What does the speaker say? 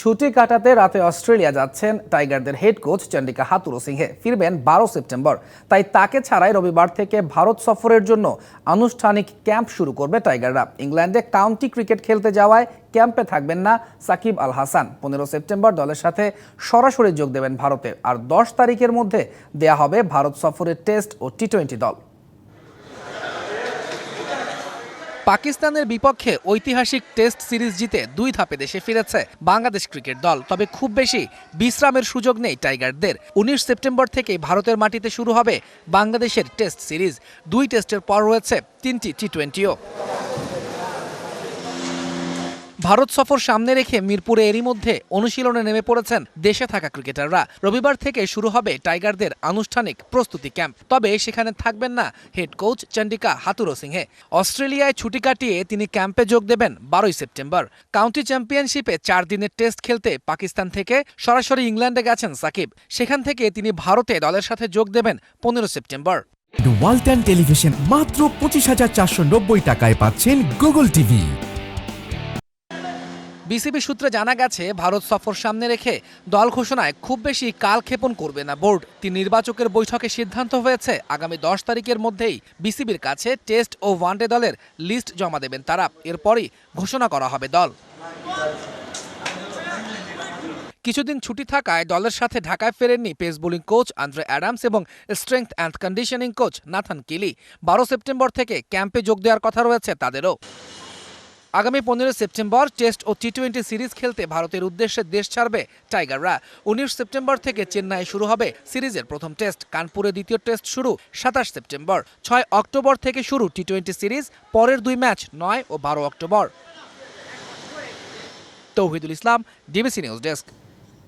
ছুটি কাটাতে রাতে অস্ট্রেলিয়া যাচ্ছেন টাইগারদের head coach Chandika Hathurusinghe. ফিরবেন বারো সেপ্টেম্বর। তাই তাকে ছাড়াই রবিবার থেকে ভারত সফরের জন্য আনুষ্ঠানিক ক্যাম্প শুরু করবে টাইগাররা। ইংল্যান্ডে কাউন্টি ক্রিকেট খেলতে যাওয়ায় ক্যাম্পে থাকবেন না সাকিব আল হাসান। পনেরো সেপ্টেম্বর দলের সাথে সরাসরি যোগ দেবেন ভারতে। আর দশ তারিখের মধ্যে দেয়া হবে ভারত সফরের টেস্ট ও টি টোয়েন্টি দল। পাকিস্তানের বিপক্ষে ঐতিহাসিক টেস্ট সিরিজ জিতে দুই ধাপে দেশে ফিরেছে বাংলাদেশ ক্রিকেট দল। তবে খুব বেশি বিশ্রামের সুযোগ নেই টাইগারদের। উনিশ সেপ্টেম্বর থেকে ভারতের মাটিতে শুরু হবে বাংলাদেশের টেস্ট সিরিজ। দুই টেস্টের পর রয়েছে তিনটি টি টোয়েন্টিও ভারত সফর সামনে রেখে মিরপুরে এরই মধ্যে অনুশীলনে নেমে পড়েছেন দেশে থাকা ক্রিকেটাররা। রবিবার থেকে শুরু হবে টাইগারদের আনুষ্ঠানিক প্রস্তুতি ক্যাম্প। তবে সেখানে থাকবেন না হেড কোচ চন্ডিকা হাতুরো সিংহে। অস্ট্রেলিয়ায় ছুটি কাটিয়ে তিনি ক্যাম্পে যোগ দেবেন বারোই সেপ্টেম্বর। কাউন্টি চ্যাম্পিয়নশিপে চার দিনের টেস্ট খেলতে পাকিস্তান থেকে সরাসরি ইংল্যান্ডে গেছেন সাকিব। সেখান থেকে তিনি ভারতে দলের সাথে যোগ দেবেন পনেরো সেপ্টেম্বর। ওয়ালটন টেলিভিশন মাত্র পঁচিশ হাজার চারশো নব্বই টাকায় পাচ্ছেন গুগল টিভি। বিসিবি সূত্রে জানা গেছে, ভারত সফর সামনে রেখে দল ঘোষণায় খুব বেশি কালক্ষেপণ করবে না বোর্ড। তিন নির্বাচকের বৈঠকে সিদ্ধান্ত হয়েছে, আগামী দশ তারিখের মধ্যেই বিসিবির কাছে টেস্ট ও ওয়ানডে দলের লিস্ট জমা দেবেন তারা। এরপরই ঘোষণা করা হবে দল। কিছুদিন ছুটি থাকায় দলের সাথে ঢাকায় ফেরেননি pace bowling coach Andre Adams এবং strength and conditioning coach Nathan Kiely. বারো সেপ্টেম্বর থেকে ক্যাম্পে যোগ দেওয়ার কথা রয়েছে তাদেরও। আগামী পনেরোই সেপ্টেম্বর টেস্ট ও টি টোয়েন্টি সিরিজ খেলতে ভারতের উদ্দেশ্যে দেশ ছাড়বে টাইগাররা উনিশ সেপ্টেম্বর থেকে চেন্নাই শুরু হবে সিরিজের প্রথম টেস্ট। কানপুরে দ্বিতীয় টেস্ট শুরু সাতাশ সেপ্টেম্বর। ছয় অক্টোবর থেকে শুরু টি টোয়েন্টি সিরিজ। পরের দুই ম্যাচ নয় ও বারো October. Tauhidul Islam, DBC news desk.